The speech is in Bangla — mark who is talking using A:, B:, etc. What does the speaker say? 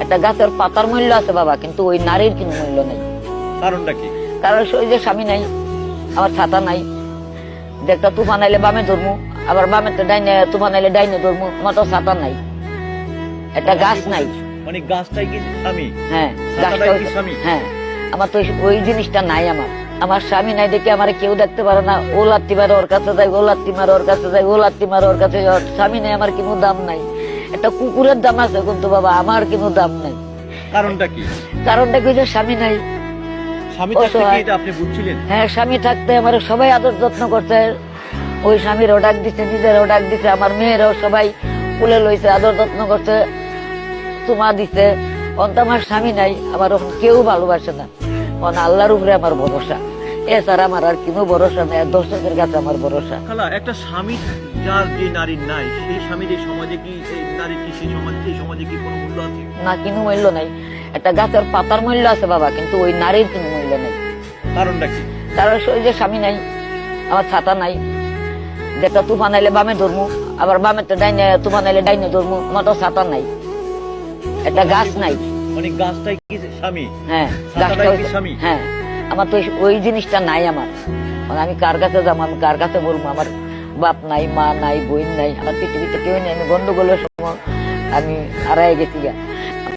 A: একটা গাছের পাতার মূল্য আছে বাবা কিন্তু ওই নারীর কোনো মূল্য নেই।
B: কারণটা কি?
A: কারণ ওই যে স্বামী নাই আমার ছাতা নাই দেখটা তুফান আইলে বামে ধরমু আবার বামে ডাইনে তুফান আইলে ডাইনে ধরমু আমার তো ছাতা নাই। একটা গাছ নাই।
B: মানে গাছটাই কি স্বামী?
A: হ্যাঁ
B: ছাতাটাই
A: গাছটা
B: কি স্বামী?
A: হ্যাঁ আমার তো ওই- জিনিসটা নাই আমার। আমার স্বামী নাই দেখে আমার কেউ দেখতে পারে না ও লাত্তি মারে ওর কাছে যাই ও লাত্তি মারে ওর কাছে যাই ও লাত্তি মারে ওর কাছে। স্বামী নাই আমার কোনো দাম নাই। একটা কুকুরের দাম আছে কিন্তু বাবা আমার কোনো দাম নাই।
B: কারণটা কি?
A: কারণটা কি স্বামী নাই?
B: স্বামী থাকতে কি এটা আপনি বুঝছিলেন?
A: হ্যাঁ স্বামী থাকতে আমার সবাই আদর যত্ন করছে। ওই স্বামীরও ডাক দিছে নিজেরও ডাক দিছে আমার মেয়েরাও সবাই কুলে লইছে আদর যত্ন করছে তোমা দিছে। অন্ত আমার স্বামী নাই আমার কেউ ভালোবাসে না। অন আল্লাহর উপরে আমার ভরসা। এছাড়া আমার আর কোনো ভরসা নেই দর্শকের কাছে আমার ভরসা।
B: একটা স্বামী যার যে নারীর নাই সেই স্বামীর এই সমাজে কি নারীর কি সেই সমাজে সেই সমাজে কি কোনো মূল্য আছে?
A: না কোনো মূল্য নাই। একটা গাছের পাতার মূল্য আছে বাবা কিন্তু ওই নারীর কোনো মূল্য নেই।
B: কারণটা কি?
A: কারণ ওই যে স্বামী নাই আমার ছাতা নাই যেটা তুফান আইলে বামে ধরমু আবার বামে ডাইনে তুফান আইলে ডাইনে ধরমু আমার তো ছাতা নাই। একটা গাছ নাই।
B: মানে গাছটাই কি স্বামী?
A: হ্যাঁ
B: ছাতাটাই
A: গাছটা ওই-
B: কি স্বামী?
A: হ্যাঁ আমার তো ওই- ওই জিনিসটা নাই আমার। মানে আমি কার কাছে যাব আমি কার কাছে বলব আমার বাপ নাই, মা নাই, বোন নাই, আমার পৃথিবীতে কেউ নেই, আমি গন্ডগোলের সময় আমি হারাই গেছি